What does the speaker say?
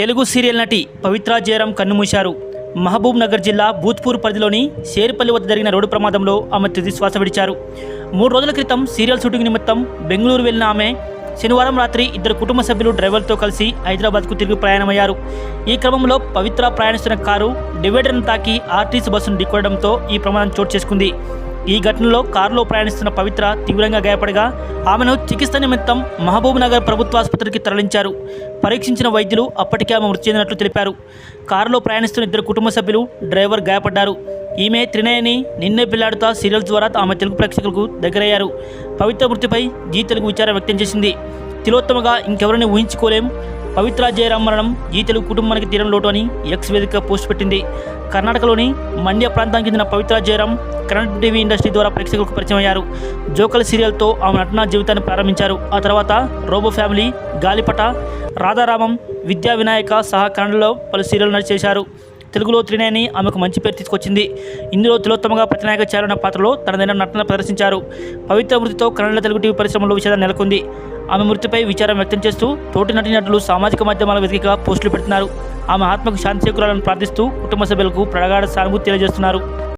Telugu serial నటి పవిత్ర జయరాం కన్నుమూశారు. మహబూబ్ నగర్ జిల్లా భూత్పూర్ పరిధిలోని షేర్పల్లి వద్ద జరిగిన రోడ్డు ప్రమాదంలో ఆమె తుది శ్వాస విడిచారు. మూడు రోజుల క్రితం సీరియల్ షూటింగ్ నిమిత్తం బెంగళూరు వెళ్ళిన ఆమె శనివారం రాత్రి ఇద్దరు కుటుంబ సభ్యులు డ్రైవర్తో కలిసి హైదరాబాద్కు తిరిగి ప్రయాణమయ్యారు. ఈ క్రమంలో పవిత్ర ప్రయాణిస్తున్న కారు డివైడర్ను తాకి ఆర్టీసీ బస్సును ఢీకొనడంతో ఈ ప్రమాదం చోటు చేసుకుంది. ఈ ఘటనలో కారులో ప్రయాణిస్తున్న పవిత్ర తీవ్రంగా గాయపడగా ఆమెను చికిత్స నిమిత్తం మహబూబ్ నగర్ ప్రభుత్వాసుపత్రికి తరలించారు. పరీక్షించిన వైద్యులు అప్పటికే ఆమె మృతి చెందినట్లు తెలిపారు. కారులో ప్రయాణిస్తున్న ఇద్దరు కుటుంబ సభ్యులు డ్రైవర్ గాయపడ్డారు. ఈమె త్రినయని నిన్నే పిల్లాడుతా సీరియల్ ద్వారా ఆమె తెలుగు ప్రేక్షకులకు దగ్గరయ్యారు. పవిత్ర మృతిపై జీ తెలుగు విచారం వ్యక్తం చేసింది. తిలోత్తమగా ఇంకెవరిని ఊహించుకోలేం. పవిత్ర జయరాం మరణం ఈ తెలుగు కుటుంబానికి తీరం లోటు అని ఎక్స్ వేదిక పోస్ట్ పెట్టింది. కర్ణాటకలోని మండ్య ప్రాంతానికి చెందిన Pavithra Jayaram current TV industry ద్వారా ప్రేక్షకులకు పరిచయం అయ్యారు. జోకల్ సీరియల్తో ఆమె నటనా జీవితాన్ని ప్రారంభించారు. ఆ తర్వాత రోబో ఫ్యామిలీ గాలిపట రాధారామం విద్యా వినాయక సహా కన్నడలో పలు సీరియల్ చేశారు. తెలుగులో త్రినేని ఆమెకు మంచి పేరు తీసుకొచ్చింది. ఇందులో తిలోత్తమగా ప్రతినాయక చేరిన పాత్రలో తనదైన నటన ప్రదర్శించారు. పవిత్ర మృతితో కన్నడ తెలుగు టీవీ పరిశ్రమలో విషయాన్ని నెలకొంది. ఆమె మృతిపై విచారం వ్యక్తం చేస్తూ తోటి నటీనటులు సామాజిక మాధ్యమాల వేదికగా పోస్టులు పెడుతున్నారు. ఆమె ఆత్మకు శాంతి చేకూరాలని ప్రార్థిస్తూ కుటుంబ సభ్యులకు ప్రగాఢ సానుభూతి తెలియజేస్తున్నారు.